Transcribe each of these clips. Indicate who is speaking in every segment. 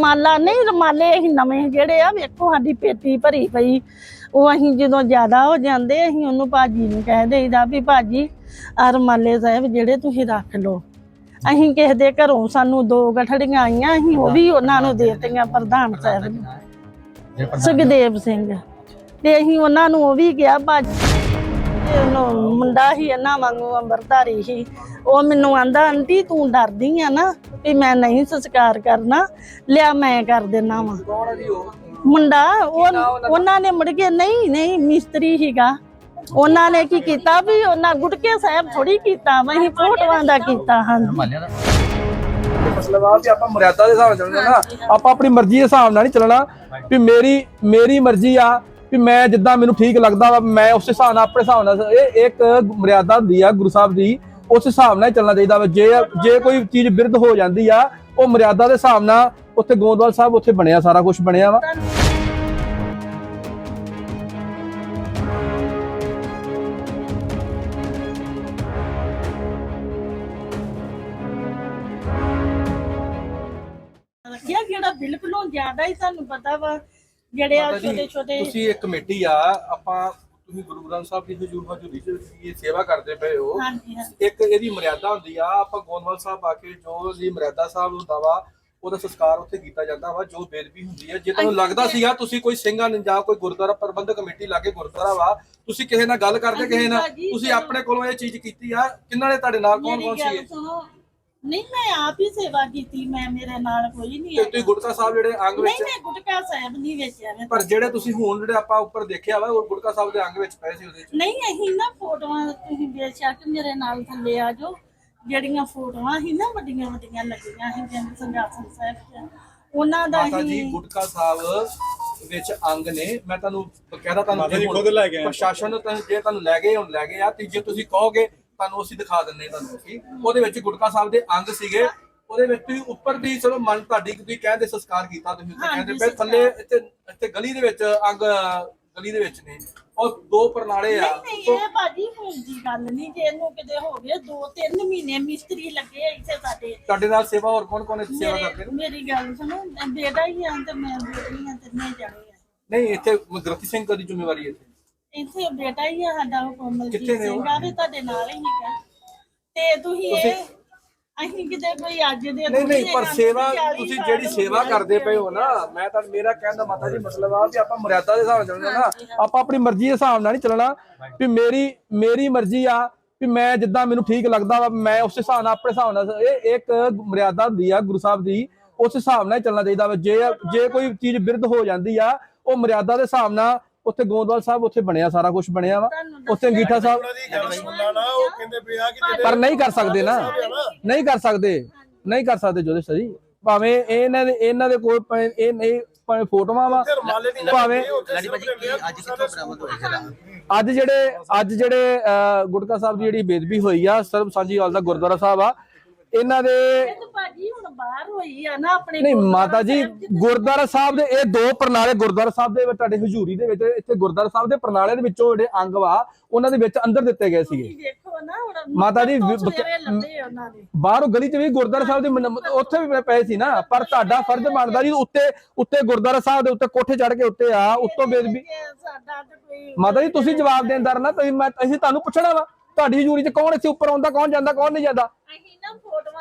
Speaker 1: ਰਮਾਲਾ ਨਹੀਂ ਰਮਾਲੇ ਅਸੀਂ ਨਵੇਂ ਜਿਹੜੇ ਆ ਵੇਖੋ ਸਾਡੀ ਪੇਟੀ ਭਰੀ ਪਈ। ਉਹ ਅਸੀਂ ਜਦੋਂ ਜ਼ਿਆਦਾ ਹੋ ਜਾਂਦੇ ਅਸੀਂ ਉਹਨੂੰ ਭਾਜੀ ਨੂੰ ਕਹਿ ਦੇਈਦਾ ਵੀ ਭਾਜੀ ਆ ਰਮਾਲੇ ਸਾਹਿਬ ਜਿਹੜੇ ਤੁਸੀਂ ਰੱਖ ਲਓ। ਅਸੀਂ ਕਿਸੇ ਦੇ ਘਰੋਂ ਸਾਨੂੰ ਦੋ ਗਠੜੀਆਂ ਆਈਆਂ ਅਸੀਂ ਉਹ ਵੀ ਉਹਨਾਂ ਨੂੰ ਦੇ ਦਿੱਤੀਆਂ ਪ੍ਰਧਾਨ ਸਾਹਿਬ ਨੂੰ। ਸੁਖਦੇਵ ਸਿੰਘ। ਤੇ ਅਸੀਂ ਉਹਨਾਂ ਨੂੰ ਉਹ ਵੀ ਕਿਹਾ ਭਾਜੀ ਉਹਨੂੰ ਮੁੰਡਾ ਹੀ ਇਹਨਾਂ ਵਾਂਗੂ ਅੰਬਰਧਾਰੀ ਸੀ ਉਹ ਮੈਨੂੰ ਆਂਦਾ ਆਂਟੀ ਤੂੰ ਡਰਦੀ ਆ ਨਾ ਵੀ ਮੈਂ ਨਹੀਂ ਸੰਸਕਾਰ ਕਰਨਾ। ਲਿਆ ਮੈਂ ਕਰ ਦੇਣਾ ਵਾ।
Speaker 2: ਕੌਣ ਆ ਜੀ ਉਹ?
Speaker 1: ਮੁੰਡਾ ਉਹ ਉਹਨਾਂ ਨੇ ਮੁੜ ਕੇ ਨਹੀਂ ਨਹੀਂ ਮਿਸਤਰੀ ਹੀਗਾ। ਉਹਨਾਂ ਨੇ ਕੀ ਕੀਤਾ ਵੀ ਉਹਨਾਂ ਗੁਟਕੇ ਸਾਹਿਬ ਥੋੜੀ ਕੀਤਾ ਵਾ ਅਸੀਂ ਫੋਟੋਆਂ ਦਾ ਕੀਤਾ ਹਾਂ
Speaker 2: ਵਾ ਆਪਾਂ ਮਰਿਆਦਾ ਦੇ ਹਿਸਾਬ ਨਾਲ ਚੱਲਣਾ ਨਾ। ਆਪਾਂ ਆਪਣੀ ਮਰਜ਼ੀ ਦੇ ਹਿਸਾਬ ਨਾਲ ਨਹੀਂ ਚੱਲਣਾ ਵੀ ਮੇਰੀ ਮੇਰੀ ਮਰਜ਼ੀ ਆ ਵੀ ਮੈਂ ਜਿੱਦਾਂ ਮੈਨੂੰ ਠੀਕ ਲੱਗਦਾ ਵਾ, ਮੈਂ ਉਸ ਹਿਸਾਬ ਨਾਲ, ਆਪਣੇ ਹਿਸਾਬ ਨਾਲ ਇਹ ਇੱਕ ਮਰਿਆਦਾ ਹੁੰਦੀ ਆ ਗੁਰੂ ਸਾਹਿਬ ਦੀ, ਉਸ ਹਿਸਾਬ ਨਾਲ ਚੱਲਣਾ ਚਾਹੀਦਾ ਵਾ। ਜੇ ਜੇ ਕੋਈ ਚੀਜ਼ ਵਿਰਧ ਹੋ ਜਾਂਦੀ ਆ, ਉਹ ਮਰਿਆਦਾ ਦੇ ਹਿਸਾਬ ਨਾਲ ਉੱਥੇ ਗੋਂਦਵਾਲ ਸਾਹਿਬ ਉੱਥੇ ਬਣਿਆ, ਸਾਰਾ ਕੁਝ ਬਣਿਆ ਵਾ।
Speaker 1: ਰੱਖਿਆ ਜਿਹੜਾ ਬਿਲਕੁਲੋਂ ਜ਼ਿਆਦਾ ਹੀ ਤੁਹਾਨੂੰ ਪਤਾ ਵਾ ਜਿਹੜੇ ਆ ਛੋਟੇ ਛੋਟੇ
Speaker 2: ਤੁਸੀਂ ਇੱਕ ਕਮੇਟੀ ਆ ਆਪਾਂ ਤੁਸੀਂ ਗੁਰੂ ਗ੍ਰੰਥ ਸਾਹਿਬ ਦੀ ਹਜ਼ੂਰ ਹਜ਼ੂਰੀ ਇਹ ਸੇਵਾ ਕਰਦੇ ਪਏ ਹੋ ਇੱਕ ਇਹਦੀ ਮਰਿਆਦਾ ਹੁੰਦੀ ਆ ਆਪਾਂ ਗੋਂਦਵਾਲ ਸਾਹਿਬ ਆ ਕੇ ਜੋ ਦੀ ਮਰਿਆਦਾ ਸਾਹਿਬ ਹੁੰਦਾ ਵਾ ਉਹਦਾ ਸੰਸਕਾਰ ਉੱਥੇ ਕੀਤਾ ਜਾਂਦਾ ਵਾ ਜੋ ਬੇਦਬੀ ਹੁੰਦੀ ਹੈ ਜੇ ਤੁਹਾਨੂੰ ਲੱਗਦਾ ਸੀਗਾ ਤੁਸੀਂ ਕੋਈ ਸਿੰਘਾਂ ਨੇ ਜਾਂ ਕੋਈ ਗੁਰਦੁਆਰਾ ਪ੍ਰਬੰਧਕ ਕਮੇਟੀ ਲਾ ਕੇ ਗੁਰਦੁਆਰਾ ਵਾ ਤੁਸੀਂ ਕਿਸੇ ਨਾਲ ਗੱਲ ਕਰਦੇ ਕਿਸੇ ਨਾਲ ਤੁਸੀਂ ਆਪਣੇ ਕੋਲੋਂ ਇਹ ਚੀਜ਼ ਕੀਤੀ ਆ ਕਿੰਨਾਂ ਨੇ ਤੁਹਾਡੇ ਨਾਲ ਕੌਣ ਕੌਣ ਸੀ?
Speaker 1: ਸੁਣੋ ਨਹੀਂ ਮੈਂ ਆਪ ਹੀ ਸੇਵਾ ਕੀਤੀ ਮੈਂ ਮੇਰੇ ਨਾਲ ਕੋਈ ਨਹੀਂ
Speaker 2: ਤੇ
Speaker 1: ਹੈ
Speaker 2: ਤੁਸੀਂ ਗੁਰਕਾ ਸਾਹਿਬ ਜਿਹੜੇ ਅੰਗ
Speaker 1: ਨਹੀਂ
Speaker 2: ਵਿੱਚ
Speaker 1: ਮੈਂ ਗੁਟਕਾ ਸਾਹਿਬ ਨਹੀਂ ਵੇਚਿਆ ਮੈਂ
Speaker 2: ਪਰ ਜਿਹੜੇ ਤੁਸੀਂ ਹੁਣ ਜਿਹੜੇ ਆਪਾਂ ਉੱਪਰ ਦੇਖਿਆ ਵਾ ਉਹ ਗੁਰਕਾ ਸਾਹਿਬ ਦੇ ਅੰਗ ਵਿੱਚ ਪਏ ਸੀ ਉਹਦੇ ਚ।
Speaker 1: ਨਹੀਂ ਅਸੀਂ ਨਾ ਫੋਟੋਆਂ ਤੁਸੀਂ ਬੇਸ਼ੱਕ ਮੇਰੇ ਨਾਲ ਥੱਲੇ ਆ ਜਾਓ। ਜਿਹੜੀਆਂ ਫੋਟੋਆਂ ਸੀ ਨਾ ਵੱਡੀਆਂ ਵੱਡੀਆਂ ਲੱਗੀਆਂ ਸੀ ਜਿੰਦ ਸੰਗਾਸਨ ਸਾਹਿਬ ਚ। ਉਹਨਾਂ ਦਾ
Speaker 2: ਮਾਤਾ ਜੀ
Speaker 1: ਹੀ
Speaker 2: ਗੁਟਕਾ ਸਾਹਿਬ ਵਿੱਚ ਅੰਗ ਨੇ। ਮੈਂ ਤੁਹਾਨੂੰ ਬਕਾਇਦਾ ਤੁਹਾਨੂੰ
Speaker 3: ਮਾਤਾ ਜੀ
Speaker 2: ਹੁਣ
Speaker 3: ਖੁਦ ਲੈ ਕੇ ਆਏ।
Speaker 2: ਪ੍ਰਸ਼ਾਸਨ ਨੂੰ ਜੇ ਤੁਹਾਨੂੰ ਲੈ ਗਏ ਹੁਣ ਲੈ ਗਏ ਆ ਤੇ ਜੇ ਤੁਸੀਂ ਕਹੋਗੇ ਤੁਹਾਨੂੰ ਅਸੀਂ ਦਿਖਾ ਦਿੰਨੇ ਤੁਹਾਨੂੰ ਅਸੀਂ। ਉਹਦੇ ਵਿੱਚ ਗੁਟਕਾ ਸਾਹਿਬ ਦੇ ਅੰਗ ਸੀਗੇ। ਉਹਦੇ ਵਿੱਚ ਤੁਸੀਂ ਉੱਪਰ ਦੀ ਚਲੋ ਮਨ ਤੁਹਾਡੀ ਤੁਸੀਂ ਕਹਿੰਦੇ ਸੰਸਕਾਰ ਕੀਤਾ ਤੁਸੀਂ ਉੱਤੇ ਕਹਿੰਦੇ ਪਏ ਥੱਲੇ ਇੱਥੇ ਇੱਥੇ ਗਲੀ ਦੇ ਵਿੱਚ ਅੰਗ ਗਲੀ ਦੇ ਵਿੱਚ ਨੇ। ਉਹ ਦੋ ਪ੍ਰਣਾਲੇ ਆ।
Speaker 1: ਨਹੀਂ ਨਹੀਂ ਇਹ ਭਾਜੀ ਹੁਣ ਦੀ ਗੱਲ ਨਹੀਂ। ਜੇ ਇਹਨੂੰ ਕਿਤੇ ਹੋ ਗਏ 2-3 ਮਹੀਨੇ ਮਿਸਤਰੀ ਲੱਗੇ ਆ ਇੱਥੇ ਸਾਡੇ।
Speaker 2: ਤੁਹਾਡੇ ਨਾਲ ਸੇਵਾ ਹੋਰ ਕੌਣ ਕੌਣ ਇੱਥੇ ਸੇਵਾ ਕਰਦੇ ਨੇ?
Speaker 1: ਮੇਰੀ ਗੱਲ ਸੁਣੋ ਬੇਟਾ ਹੀ ਆ ਤੇ ਮੈਂ ਬੇਟੀ ਆ ਤੇ ਮੈਂ ਜਾਣੀ ਆ।
Speaker 2: ਨਹੀਂ ਇੱਥੇ ਗ੍ਰਤੀ ਸਿੰਘ ਦੀ ਜ਼ਿੰਮੇਵਾਰੀ ਹੈ ਇੱਥੇ।
Speaker 1: ਇੱਥੇ ਬੇਟਾ ਹੀ ਆ ਸਾਡਾ ਉਹ ਕੋਮਲਜੀਤ
Speaker 2: ਕਿੱਥੇ ਨੇ ਉਹ?
Speaker 1: ਸਿੰਘ ਆ ਵੀ ਤੁਹਾਡੇ ਨਾਲ ਹੀ ਹੈਗਾ। ਤੇ ਤੁਸੀਂ ਇਹ ਅਸੀਂ ਕਿਤੇ ਕੋਈ ਅੱਜ ਦੇ
Speaker 2: ਨਹੀਂ ਨਹੀਂ ਪਰ
Speaker 1: ਥੋੜ੍ਹੇ
Speaker 2: ਸੇਵਾ
Speaker 1: ਚਾਲੀ
Speaker 2: ਤੁਸੀਂ
Speaker 1: ਸਾਲ
Speaker 2: ਜਿਹੜੀ
Speaker 1: ਹੋ
Speaker 2: ਸੇਵਾ
Speaker 1: ਗਏ
Speaker 2: ਕਰਦੇ ਪਏ ਹੋ ਨਾ ਮੈਂ ਤਾਂ ਮੇਰਾ ਕਹਿਣ ਦਾ ਮਤਾ ਜੀ ਮਤਲਬ ਆ ਕਿ ਆਪਾਂ ਮਰਿਆਦਾ ਦੇ ਹਿਸਾਬ ਨਾਲ ਚੱਲਣਾ ਨਾ। ਆਪਾਂ ਆਪਣੀ ਮਰਜ਼ੀ ਦੇ ਹਿਸਾਬ ਨਾਲ ਨਹੀਂ ਚੱਲਣਾ। ਵੀ ਮੇਰੀ ਮੇਰੀ ਮਰਜ਼ੀ ਆ ਵੀ ਮੈਂ ਜਿੱਦਾਂ ਮੈਨੂੰ ਠੀਕ ਲੱਗਦਾ ਵਾ ਮੈਂ ਉਸ ਹਿਸਾਬ ਨਾਲ ਆਪਣੇ ਹਿਸਾਬ ਨਾਲ ਇਹ ਇੱਕ ਮਰਿਆਦਾ ਹੁੰਦੀ ਆ ਗੁਰੂ ਸਾਹਿਬ ਦੀ ਉਸ ਹਿਸਾਬ ਨਾਲ ਹੀ ਚੱਲਣਾ ਚਾਹੀਦਾ ਵਾ। ਜੇ ਜੇ ਕੋਈ ਚੀਜ਼ ਵਿਰਧ ਹੋ ਜਾਂਦੀ ਆ ਉਹ ਮਰਿਆਦਾ ਦੇ ਹਿਸਾਬ ਨਾਲ ਉੱਥੇ ਗੋਂਦਵਾਲ ਸਾਹਿਬ ਉੱਥੇ ਬਣਿਆ ਸਾਰਾ ਕੁਝ ਬਣਿਆ ਵਾ। ਉੱਥੇ ਅੰਗੀਠਾ ਸਾਹਿਬ
Speaker 3: ਉਹਨਾਂ ਦੀ ਗੱਲ ਸੁਣਨਾ ਨਾ ਉਹ ਕਹਿੰਦੇ ਪਿਆ ਕਿ ਜਿਹੜੇ
Speaker 2: ਪਰ ਨਹੀਂ ਕਰ ਸਕਦੇ ਨਾ। ਨਹੀਂ ਕਰ ਸਕਦੇ। ਨਹੀਂ ਕਰ ਸਕਦੇ ਜੋਦੇ ਸਰੀ ਭਾਵੇਂ ਇਹਨਾਂ ਦੇ ਇਹਨਾਂ ਦੇ ਕੋਲ ਭਾਵੇਂ ਇਹ ਨਹੀਂ ਭਾਵੇਂ ਫੋਟੋਆਂ ਵਾ।
Speaker 3: ਰੁਮਾਲੇ
Speaker 2: ਭਾਵੇਂ
Speaker 3: ਲਾਡੀ ਭਾਜੀ
Speaker 4: ਅੱਜ ਕਿੱਥੋਂ ਬਰਾਮਦ ਹੋਈ ਜਰਾ
Speaker 2: ਅੱਜ ਜਿਹੜੇ ਅੱਜ ਜਿਹੜੇ ਗੁਟਕਾ ਸਾਹਿਬ ਦੀ ਜਿਹੜੀ ਬੇਦਬੀ ਹੋਈ ਆ ਸਰਬ ਸਾਂਝੀ ਵਾਲ ਦਾ ਗੁਰਦੁਆਰਾ ਸਾਹਿਬ ਆ ਇਹਨਾਂ ਦੇ
Speaker 1: ਬਾਹਰ ਹੋਈ ਆ ਨਾ ਆਪਣੇ
Speaker 2: ਨਹੀਂ ਮਾਤਾ ਜੀ। ਗੁਰਦੁਆਰਾ ਸਾਹਿਬ ਦੇ ਇਹ ਦੋ ਪ੍ਰਣਾਲੇ ਗੁਰਦੁਆਰਾ ਸਾਹਿਬ ਦੇ ਤੁਹਾਡੇ ਹਜ਼ੂਰੀ ਦੇ ਵਿੱਚ ਇੱਥੇ ਗੁਰਦੁਆਰਾ ਸਾਹਿਬ ਦੇ ਪ੍ਰਣਾਲੇ ਦੇ ਵਿੱਚੋਂ ਜਿਹੜੇ ਅੰਗ ਵਾ ਉਹਨਾਂ ਦੇ ਵਿੱਚ ਅੰਦਰ ਦਿੱਤੇ ਗਏ ਸੀਗੇ। ਮਾਤਾ ਜੀ, ਬਾਹਰੋਂ ਗਲੀ 'ਚ ਵੀ ਗੁਰਦੁਆਰਾ ਸਾਹਿਬ ਦੇ ਉੱਥੇ ਵੀ ਪਏ ਸੀ ਨਾ ਪਰ ਤੁਹਾਡਾ ਫਰਜ਼ ਬਣਦਾ ਜੀ ਉੱਤੇ ਉੱਤੇ ਗੁਰਦੁਆਰਾ ਸਾਹਿਬ ਦੇ ਉੱਤੇ ਕੋਠੇ ਚੜ ਕੇ ਉੱਤੇ ਆ ਉੱਤੋਂ ਬੇਦਬੀ ਮਾਤਾ ਜੀ ਤੁਸੀਂ ਜਵਾਬ ਦੇਣਦਾਰ ਨਾ ਤੁਸੀਂ ਮੈਂ ਅਸੀਂ ਤੁਹਾਨੂੰ ਪੁੱਛਣਾ ਵਾ ਤੁਹਾਡੀ ਹਜ਼ੂਰੀ 'ਚ ਕੌਣ ਇੱਥੇ ਉੱਪਰ ਆਉਂਦਾ ਕੌਣ ਜਾਂਦਾ ਕੌਣ ਨਹੀਂ ਜਾਂਦਾ?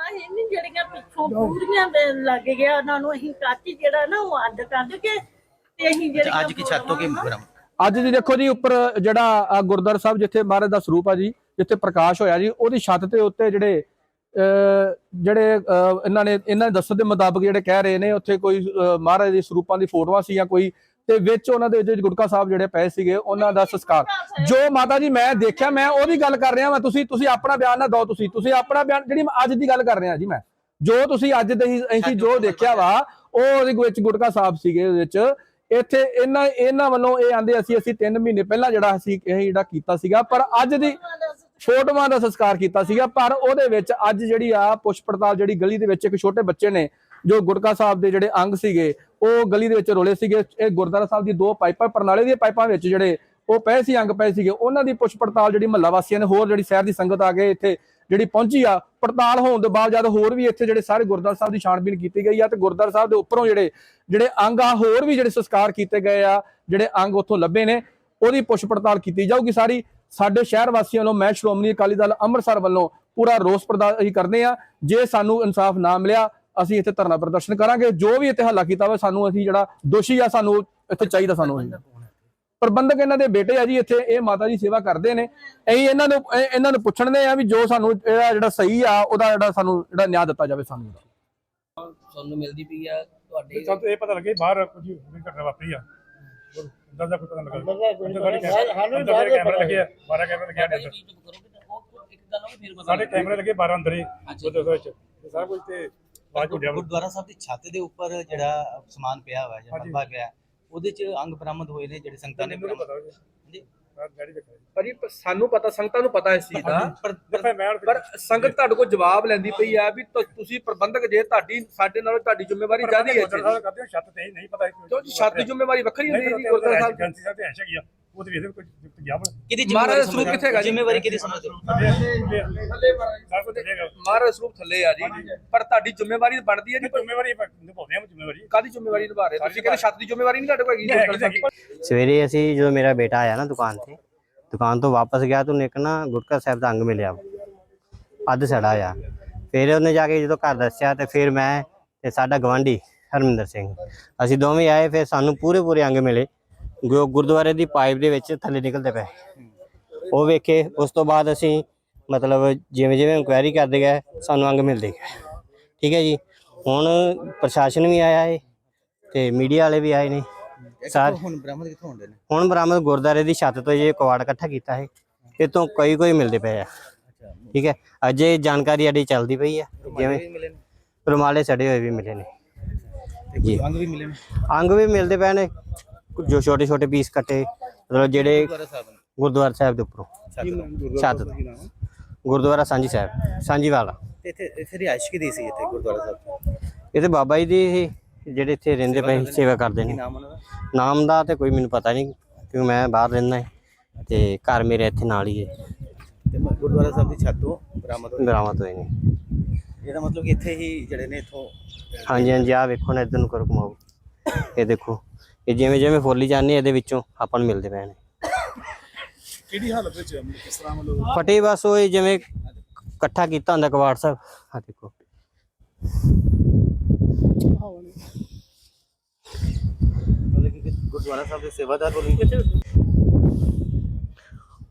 Speaker 1: ਅਸੀਂ ਨਹੀਂ ਜਿਹੜੀਆਂ ਪਿੱਛੋਂ ਪੂਰੀਆਂ ਦੇ ਲੱਗ ਗਿਆ ਉਹਨਾਂ ਨੂੰ ਅਸੀਂ ਕੱਚ ਜਿਹੜਾ ਨਾ ਉਹ ਅੱਡ ਕੱਢ ਕੇ ਤੇ ਅਸੀਂ ਜਿਹੜੀਆਂ
Speaker 4: ਅੱਜ ਕੀ ਛੱਤ ਤੋਂ ਕੀ ਬਰਾਮਦ
Speaker 2: ਅੱਜ ਜੀ ਦੇਖੋ ਜੀ ਉੱਪਰ ਜਿਹੜਾ ਗੁਰਦੁਆਰਾ ਸਾਹਿਬ ਜਿੱਥੇ ਮਹਾਰਾਜ ਦਾ ਸਰੂਪ ਆ ਜੀ ਜਿੱਥੇ ਪ੍ਰਕਾਸ਼ ਹੋਇਆ ਜੀ ਉਹਦੀ ਛੱਤ ਤੇ ਉੱਤੇ ਜਿਹੜੇ ਅਹ, ਜਿਹੜੇ ਇਹਨਾਂ ਨੇ ਇਹਨਾਂ ਦੇ ਦੱਸਣ ਦੇ ਮੁਤਾਬਕ ਜਿਹੜੇ ਕਹਿ ਰਹੇ ਨੇ ਉੱਥੇ ਕੋਈ ਮਹਾਰਾਜ ਦੇ ਸਰੂਪਾਂ ਦੀ ਫੋਟੋਆਂ ਸੀ ਜਾਂ ਕੋਈ ਤੇ ਵਿੱਚ ਉਹਨਾਂ ਦੇ ਜਿਹੜੇ ਗੁਟਕਾ ਸਾਹਿਬ ਜਿਹੜੇ ਪਏ ਸੀਗੇ, ਉਹਨਾਂ ਦਾ ਸੰਸਕਾਰ। ਜੋ ਮਾਤਾ ਜੀ ਮੈਂ ਦੇਖਿਆ, ਮੈਂ ਉਹਦੀ ਗੱਲ ਕਰ ਰਿਹਾ ਮੈਂ ਤੁਸੀਂ ਤੁਸੀਂ ਆਪਣਾ ਬਿਆਨ ਨਾ ਦਿਓ ਤੁਸੀਂ। ਤੁਸੀਂ ਆਪਣਾ ਬਿਆਨ ਜਿਹੜੀ ਅੱਜ ਦੀ ਗੱਲ ਕਰ ਰਿਹਾ ਜੀ ਮੈਂ। ਜੋ ਤੁਸੀਂ ਅੱਜ ਦੇ ਅਸੀਂ ਜੋ ਦੇਖਿਆ ਵਾ, ਉਹ ਉਹਦੇ ਵਿੱਚ ਗੁਟਕਾ ਸਾਹਿਬ ਸੀਗੇ ਉਹਦੇ ਵਿੱਚ। ਇੱਥੇ ਇਹਨਾਂ ਇਹਨਾਂ ਵੱਲੋਂ ਇਹ ਆਂਦੇ ਅਸੀਂ ਅਸੀਂ 3 ਮਹੀਨੇ ਪਹਿਲਾਂ ਜਿਹੜਾ ਅਸੀਂ ਇਹ ਜਿਹੜਾ ਕੀਤਾ ਸੀਗਾ, ਪਰ ਅੱਜ ਦੀ ਫੋਟੋਆਂ ਦਾ ਸੰਸਕਾਰ ਕੀਤਾ ਸੀਗਾ, ਪਰ ਉਹਦੇ ਵਿੱਚ ਅੱਜ ਜਿਹੜੀ ਆ ਪੁੱਛ ਜਿਹੜੀ ਗਲੀ ਦੇ ਵਿੱਚ ਇੱਕ ਛੋਟੇ ਬੱਚੇ ਨੇ, ਜੋ ਗੁਟਕਾ ਸਾਹਿਬ ਦੇ ਜਿਹੜੇ ਅੰਗ ਸੀਗੇ ਉਹ ਗਲੀ ਦੇ ਵਿੱਚ ਰੋਲੇ ਸੀਗੇ। ਇਹ ਗੁਰਦੁਆਰਾ ਸਾਹਿਬ ਦੀ ਦੋ ਪਾਈਪਾਂ ਪ੍ਰਣਾਲੇ ਦੀਆਂ ਪਾਈਪਾਂ ਵਿੱਚ ਜਿਹੜੇ ਉਹ ਪਏ ਸੀ, ਅੰਗ ਪਏ ਸੀਗੇ। ਉਹਨਾਂ ਦੀ ਪੁੱਛ ਪੜਤਾਲ ਜਿਹੜੀ ਮਹੱਲਾ ਵਾਸੀਆਂ ਨੇ, ਹੋਰ ਜਿਹੜੀ ਸ਼ਹਿਰ ਦੀ ਸੰਗਤ ਆ ਕੇ ਇੱਥੇ ਜਿਹੜੀ ਪਹੁੰਚੀ ਆ, ਪੜਤਾਲ ਹੋਣ ਦੇ ਬਾਅਦ ਜਦ ਹੋਰ ਵੀ ਇੱਥੇ ਜਿਹੜੇ ਸਾਰੇ ਗੁਰਦੁਆਰਾ ਸਾਹਿਬ ਦੀ ਛਾਣਬੀਨ ਕੀਤੀ ਗਈ ਆ ਤੇ ਗੁਰਦੁਆਰਾ ਸਾਹਿਬ ਦੇ ਉੱਪਰੋਂ ਜਿਹੜੇ ਜਿਹੜੇ ਅੰਗ ਆ, ਹੋਰ ਵੀ ਜਿਹੜੇ ਸੰਸਕਾਰ ਕੀਤੇ ਗਏ ਆ, ਜਿਹੜੇ ਅੰਗ ਉੱਥੋਂ ਲੱਭੇ ਨੇ, ਉਹਦੀ ਪੁੱਛ ਪੜਤਾਲ ਕੀਤੀ ਜਾਊਗੀ ਸਾਰੀ। ਸਾਡੇ ਸ਼ਹਿਰ ਵਾਸੀਆਂ ਵੱਲੋਂ ਮੈਂ ਸ਼੍ਰੋਮਣੀ ਅਕਾਲੀ ਦਲ ਅੰਮ੍ਰਿਤਸਰ ਵੱਲੋਂ ਪੂਰਾ ਰੋਸ ਪ੍ਰਦਰਸ਼ਨ ਕਰਦੇ ਆ। ਜੇ ਸਾਨੂੰ ਇਨਸਾਫ ਨਾ ਮਿਲਿਆ ਅਸੀਂ ਇੱਥੇ ਧਰਨਾ ਪ੍ਰਦਰਸ਼ਨ ਕਰਾਂਗੇ ਜੋ ਵੀ ਇੱਥੇ ਹੱਲਾ ਕੀਤਾ ਹੋਵੇ ਸਾਨੂੰ ਅਸੀਂ ਜਿਹੜਾ ਦੋਸ਼ੀ ਆ ਸਾਨੂੰ ਇੱਥੇ ਚਾਹੀਦਾ ਸਾਨੂੰ ਅਸੀਂ। ਪ੍ਰਬੰਧਕ ਇਹਨਾਂ ਦੇ ਬੇਟੇ ਆ ਜੀ ਇੱਥੇ ਇਹ ਮਾਤਾ ਜੀ ਸੇਵਾ ਕਰਦੇ ਨੇ। ਅਸੀਂ ਇਹਨਾਂ ਨੂੰ ਇਹ- ਇਹਨਾਂ ਨੂੰ ਪੁੱਛਣਦੇ ਆ ਵੀ ਜੋ ਸਾਨੂੰ ਇਹਦਾ ਜਿਹੜਾ ਸਹੀ ਆ ਉਹਦਾ ਜਿਹੜਾ ਸਾਨੂੰ ਜਿਹੜਾ ਨਿਆਂ ਦਿੱਤਾ ਜਾਵੇ ਸਾਨੂੰ।
Speaker 5: ਤੁਹਾਨੂੰ ਮਿਲਦੀ ਪਈ ਆ ਤੁਹਾਡੇ
Speaker 6: ਸਾਨੂੰ ਤਾਂ ਇਹ ਪਤਾ ਲੱਗੇ ਬਾਹਰ ਕੁਝ ਘਟਨਾ ਵਾਪਰੀ ਆ। ਅੰਦਰ ਦਾ ਕੋਈ ਪਤਾ ਲੱਗਾ? ਅੰਦਰ ਸਾਡੇ ਕੈਮਰੇ ਅੰਦਰ ਸਾਡੇ ਕੈਮਰੇ ਲੱਗੇ। ਆ 12 ਕੈਮਰੇ ਲੱਗੇ ਆ
Speaker 5: ਇਹ
Speaker 6: ਅੰਦਰ ਸਾਡੇ। ਕੈਮਰੇ ਲੱਗੇ 12 ਅੰਦਰ ਹੀ। ਉਹਦੇ ਵਿੱਚ। ਸਾਰਾ ਕੁਝ ਤੇ ਬਾਅਦ ਚ
Speaker 4: ਗੁਰਦੁਆਰਾ ਸਾਹਿਬ ਦੀ ਛੱਤ ਦੇ ਉੱਪਰ ਜਿਹੜਾ ਸਮਾਨ ਪਿਆ ਹੋਇਆ ਜਾਂ। ਮਲਬਾ ਪਿਆ ਉਹਦੇ ਚ ਅੰਗ ਬਰਾਮਦ ਹੋਏ ਨੇ ਜਿਹੜੇ ਸੰਗਤਾਂ ਨੇ
Speaker 6: ਮੈਨੂੰ ਪਤਾ ਜੀ ਦੇਖਿਆ
Speaker 2: ਭਾਜੀ ਸਾਨੂੰ ਪਤਾ ਸੰਗਤਾਂ ਨੂੰ ਪਤਾ ਇਸ ਚੀਜ਼ ਦਾ।
Speaker 4: ਪਰ
Speaker 2: ਪਰ ਸੰਗਤ ਤੁਹਾਡੇ ਕੋਲ ਜਵਾਬ ਲੈਂਦੀ ਪਈ ਆ ਵੀ ਤੁਸੀਂ ਪ੍ਰਬੰਧਕ ਜੇ ਤੁਹਾਡੀ ਸਾਡੇ ਨਾਲੋਂ ਤੁਹਾਡੀ ਜ਼ਿੰਮੇਵਾਰੀ ਜ਼ਿਆਦਾ ਹੈ
Speaker 6: ਛੱਤ ਤੇ ਨਹੀਂ ਪਤਾ
Speaker 2: ਛੱਤ ਦੀ ਜ਼ਿੰਮੇਵਾਰੀ। ਵੱਖਰੀ ਹੁੰਦੀ ਹੈ ਜੀ ਗੁਰਦੁਆਰਾ ਸਾਹਿਬ
Speaker 6: ਉਹ ਤੇ ਵੇਖਦੇ ਕੋਈ ਬਣ
Speaker 4: ਕਿਹਦੀ
Speaker 2: ਮਹਾਰਾਜ
Speaker 4: ਜ਼ਿੰਮੇਵਾਰੀ
Speaker 2: ਸਰੂਪ ਕਿੱਥੇ ਹੈਗਾ? ਜੀ?
Speaker 4: ਜ਼ਿੰਮੇਵਾਰੀ ਕਿਹਦੀ ਸਮਝਦੇ ਹੋ?
Speaker 6: ਦੇਖੇਗਾ
Speaker 2: ਮਹਾਰਾਜ ਸਰੂਪ ਥੱਲੇ ਆ ਜੀ। ਪਰ ਤੁਹਾਡੀ ਜ਼ਿੰਮੇਵਾਰੀ ਬਣਦੀ ਹੈ ਜੀ।
Speaker 6: ਜ਼ਿੰਮੇਵਾਰੀ ਨਿਭਾਉਂਦੇ ਆ ਜ਼ਿੰਮੇਵਾਰੀ।
Speaker 2: ਕਾਦੀ ਜ਼ਿੰਮੇਵਾਰੀ ਨਿਭਾ ਰਹੇ ਤੁਸੀਂ? ਕਹਿੰਦੇ ਛੱਤ ਦੀ ਜ਼ਿੰਮੇਵਾਰੀ ਨਹੀਂ ਤੁਹਾਡੇ ਕੋਲ ਹੈਗੀ?
Speaker 7: ਸਵੇਰੇ ਅਸੀਂ ਜਦੋਂ ਮੇਰਾ ਬੇਟਾ ਆਇਆ ਨਾ ਦੁਕਾਨ ਤੇ ਦੁਕਾਨ ਤੋਂ ਵਾਪਸ ਗਿਆ ਤਾਂ ਉਹਨੇ ਇੱਕ ਨਾ ਗੁਟਕਾ ਸਾਹਿਬ ਦਾ ਅੰਗ ਮਿਲਿਆ। ਅੱਧ ਸੜਾ ਆ। ਫਿਰ ਉਹਨੇ ਜਾ ਕੇ ਜਦੋਂ ਘਰ ਦੱਸਿਆ ਤੇ ਫਿਰ ਮੈਂ ਤੇ ਸਾਡਾ ਗਵਾਂਢੀ ਹਰਮਿੰਦਰ ਸਿੰਘ। ਅਸੀਂ ਦੋਵੇਂ ਆਏ ਫਿਰ ਸਾਨੂੰ ਪੂਰੇ ਪੂਰੇ ਅੰਗ ਮਿਲੇ। ਗੁ- ਗੁਰਦੁਆਰੇ ਦੀ ਪਾਈਪ ਦੇ ਵਿੱਚ ਥੱਲੇ ਨਿਕਲਦੇ ਪਏ। ਉਹ ਵੇਖੇ ਉਸ ਤੋਂ ਬਾਅਦ ਅਸੀਂ ਮਤਲਬ ਜਿਵੇਂ ਜਿਵੇਂ ਇਨਕੁਆਇਰੀ ਕਰਦੇ ਗਏ ਸਾਨੂੰ ਅੰਗ ਮਿਲਦੇ ਗਏ। ਠੀਕ ਹੈ ਜੀ? ਹੁਣ ਪ੍ਰਸ਼ਾਸਨ ਵੀ ਆਇਆ ਹੈ ਤੇ ਮੀਡੀਆ ਵਾਲੇ ਵੀ ਆਏ ਨੇ। ਸਰ
Speaker 4: ਹੁਣ ਬਰਾਮਦ ਕਿੱਥੋਂ ਹੁੰਦੇ ਨੇ?
Speaker 7: ਹੁਣ ਬਰਾਮਦ ਗੁਰਦਾਰੇ ਦੀ ਛੱਤ ਤੋਂ ਜੇ ਕਵਾੜ ਇਕੱਠਾ ਕੀਤਾ ਹੈ ਇਹ ਤੋਂ ਕਈ ਕੋਈ ਮਿਲਦੇ ਪਏ ਆ। ਠੀਕ ਹੈ? ਅਜੇ ਜਾਣਕਾਰੀ ਸਾਡੀ ਚੱਲਦੀ ਪਈ ਆ। ਜਿਵੇਂ
Speaker 4: ਮਿਲੇ ਨੇ?
Speaker 7: ਰੁਮਾਲੇ ਸੜੇ ਹੋਏ ਵੀ ਮਿਲੇ ਨੇ।
Speaker 4: ਤੇ ਕੋਈ ਅੰਗ ਵੀ ਮਿਲੇ ਨੇ?
Speaker 7: ਅੰਗ ਵੀ ਮਿਲਦੇ ਪਏ ਨੇ। ਜੋ ਛੋਟੇ ਛੋਟੇ ਪੀਸ ਕੱਟੇ ਮਤਲਬ ਜਿਹੜੇ
Speaker 4: ਗੁਰਦੁਆਰਾ ਸਾਹਿਬ
Speaker 7: ਦੇ ਉੱਪਰੋਂ।
Speaker 6: ਗੁਰਦੁਆਰਾ
Speaker 7: ਛੱਤ
Speaker 6: ਆ?
Speaker 7: ਗੁਰਦੁਆਰਾ ਸਾਂਝੀ ਸਾਹਿਬ ਸਾਂਝੀ ਵਾਲਾ।
Speaker 4: ਤੇ ਇੱਥੇ ਇੱਥੇ ਰਿਹਾਇਸ਼ ਕਿਹਦੀ ਸੀ ਇੱਥੇ ਗੁਰਦੁਆਰਾ ਸਾਹਿਬ
Speaker 7: ਇਹ ਤੇ ਬਾਬਾ ਜੀ ਦੀ ਇਹ ਜਿਹੜੇ ਇੱਥੇ ਰਹਿੰਦੇ ਪਏ ਸੇਵਾ ਕਰਦੇ
Speaker 4: ਕੀ
Speaker 7: ਨੇ
Speaker 4: ਨਾਮ ਉਹਨਾਂ ਦਾ?
Speaker 7: ਨਾਮ ਦਾ ਤੇ ਕੋਈ ਮੈਨੂੰ ਪਤਾ ਨਹੀਂ ਕਿਉਂਕਿ ਮੈਂ ਬਾਹਰ ਰਹਿੰਦਾ ਹਾਂ ਤੇ ਘਰ ਮੇਰੇ ਇੱਥੇ ਨਾਲ ਹੀ ਹੈ।
Speaker 4: ਤੇ ਮ- ਗੁਰਦੁਆਰਾ ਸਾਹਿਬ ਦੀ ਛੱਤ ਤੋਂ ਬਰਾਮਦ ਹੋਏ
Speaker 7: ਬਰਾਮਦ ਹੋਏ ਨੇ
Speaker 4: ਇਹਦਾ ਮਤਲਬ ਕਿ ਇੱਥੇ ਹੀ ਜਿਹੜੇ ਨੇ ਇੱਥੋਂ
Speaker 7: ਹਾਂਜੀ ਹਾਂਜੀ ਆ ਵੇਖੋ ਨਾ ਇਧਰ ਨੂੰ ਕਰੋ ਘੁਮਾਓ। ਇਹ ਦੇਖੋ। ਇਹ ਜਿਵੇਂ ਜਿਵੇਂ ਫੋਲੀ ਜਾਂਦੇ ਇਹਦੇ ਵਿੱਚੋਂ ਆਪਾਂ ਨੂੰ ਮਿਲਦੇ ਪਏ ਨੇ
Speaker 3: ਕਿਹੜੀ ਹਾਲਤ ਵਿੱਚ ਹੈ? ਕਿਸ ਤਰ੍ਹਾਂ ਮਤਲਬ
Speaker 7: ਫਟੇ ਬਸ ਉਹ ਜਿਵੇਂ ਇਕੱਠਾ ਕੀਤਾ ਹੁੰਦਾ ਕਵਾੜ ਸਾਹਿਬ। ਆ ਦੇਖੋ।
Speaker 4: ਮਤਲਬ ਕਿ ਗੁਰਦੁਆਰਾ ਸਾਹਿਬ ਦੇ ਸੇਵਾਦਾਰ ਬੋਲੀ